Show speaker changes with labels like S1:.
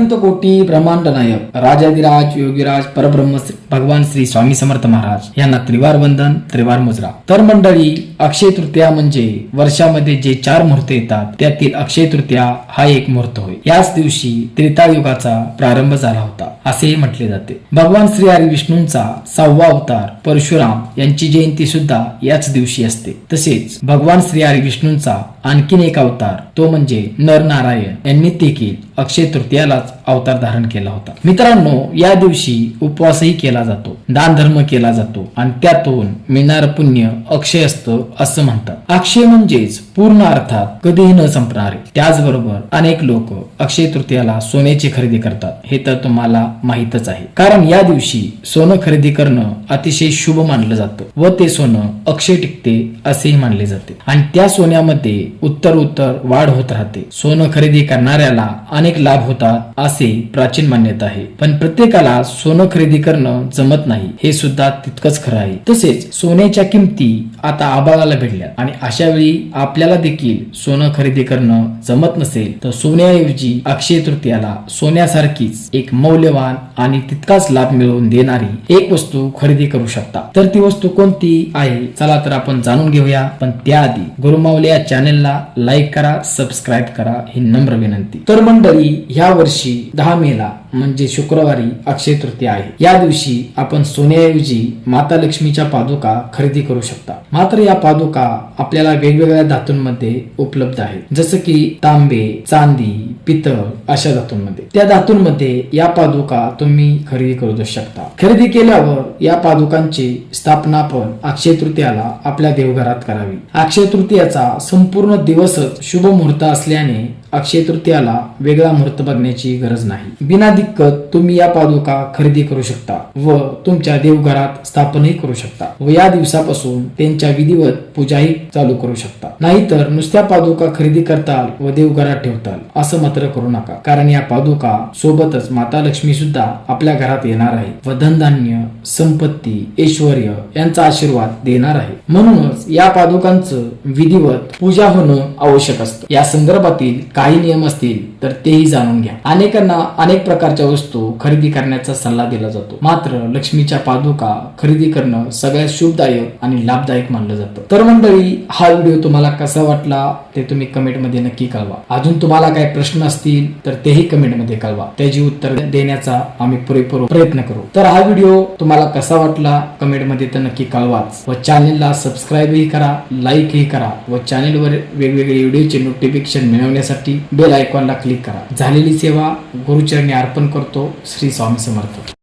S1: अनंत कोटी ब्रह्मांड नायक राजाधिराज योगीराज परब्रह्म भगवान श्री स्वामी समर्थ महाराज यांना त्रिवार वंदन त्रिवार मुजरा. तर मंडळी अक्षय तृतीया म्हणजे वर्षामध्ये जे चार मुहूर्त येतात त्यातील अक्षय तृतीया हा एक मुहूर्त होय. याच दिवशी त्रेतायुगाचा प्रारंभ झाला होता असे म्हटले जाते. भगवान श्री हरी विष्णूंचा सहावा अवतार परशुराम यांची जयंती सुद्धा याच दिवशी असते. तसेच भगवान श्री हरी विष्णूंचा आणखीन एक अवतार तो म्हणजे नर नारायण यांनी देखील अक्षय तृतीयालाच अवतार धारण केला होता. मित्रांनो या दिवशी उपवासही केला जातो दान धर्म केला जातो आणि त्यातून मिळणार पुण्य अक्षय असतं असं म्हणतात. अक्षय म्हणजेच पूर्ण अर्थात कधीही न संपणारे. त्याचबरोबर अनेक लोक अक्षय तृतीयाला सोन्याची खरेदी करतात हे तर तुम्हाला माहीतच आहे. कारण या दिवशी सोनं खरेदी करणं अतिशय शुभ मानलं जातं व ते सोनं अक्षय टिकते असेही मानले जाते. आणि त्या सोन्यामध्ये उत्तर उत्तर वाढ होत राहते. सोनं खरेदी करणाऱ्याला अनेक लाभ होतात असे प्राचीन मान्यता आहे. पण प्रत्येकाला सोनं खरेदी करणं जमत नाही हे सुद्धा तितकंच खरं आहे. तसेच सोन्याच्या किमती आता आबाळाला भेटल्या आणि अशा वेळी आपल्याला देखील सोनं खरेदी करणं जमत नसेल तर सोन्याऐवजी अक्षय तृतीयाला सोन्यासारखीच एक मौल्यवान आणि तितकाच लाभ मिळवून देणारी एक वस्तू खरेदी करू शकता. तर ती वस्तू कोणती आहे? चला तर आपण जाणून घेऊया. पण त्याआधी गुरुमावले या चॅनेलला लाईक करा सबस्क्राईब करा ही नम्र विनंती. तर मंडळी ह्या वर्षी दहा मेला म्हणजे शुक्रवारी अक्षय तृतीया आहे. या दिवशी आपण सोन्याऐवजी माता लक्ष्मीच्या पादुका खरेदी करू शकता. मात्र या पादुका आपल्याला वेगवेगळ्या धातूंमध्ये उपलब्ध आहेत. जसं की तांबे चांदी पितळ अशा धातूंमध्ये. त्या धातूंमध्ये या पादुका तुम्ही खरेदी करू शकता. खरेदी केल्यावर या पादुकांची स्थापना पण अक्षय तृतीयाला आपल्या देवघरात करावी. अक्षय तृतीयाचा संपूर्ण दिवसच शुभ मुहूर्त असल्याने अक्षय तृतीयाला वेगळा मुहूर्त बघण्याची गरज नाही. बिना दिक्कत तुम्ही या पादुका खरेदी करू शकता व तुमच्या देवघरात स्थापनही करू शकता व या दिवसापासून त्यांच्या विधिवत पूजाही चालू करू शकता. नाहीतर नुसत्या पादुका खरेदी करताल व देवघरात ठेवताल असं मात्र करू नका. कारण या पादुका सोबतच माता लक्ष्मी सुद्धा आपल्या घरात येणार आहे व धनधान्य संपत्ती ऐश्वर यांचा आशीर्वाद देणार आहे. म्हणूनच या पादुकांचं विधिवत पूजा होणं आवश्यक असतं. या संदर्भातील काही नियम असतील तर तेही जाणून घ्या. अनेकांना अनेक प्रकारच्या वस्तू खरेदी करण्याचा सल्ला दिला जातो. मात्र लक्ष्मीच्या पादुका खरेदी करणं सगळ्यात शुभदायक आणि लाभदायक मानलं जातं. तर मंडळी हा व्हिडिओ तुम्हाला कसा वाटला ते तुम्ही कमेंटमध्ये नक्की कळवा. अजून तुम्हाला काही प्रश्न असतील तर तेही कमेंटमध्ये कळवा. त्याची उत्तर देण्याचा आम्ही पुरेपूर प्रयत्न करू. तर हा व्हिडिओ तुम्हाला कसा वाटला कमेंटमध्ये तर नक्की कळवाच व चॅनेलला सबस्क्राईबही करा लाईकही करा व चॅनेलवर वेगवेगळे व्हिडिओचे नोटिफिकेशन मिळवण्यासाठी बेल आयकॉनला क्लिक करा. झालेली सेवा गुरुचरणी अर्पण करतो श्री स्वामी समर्थ.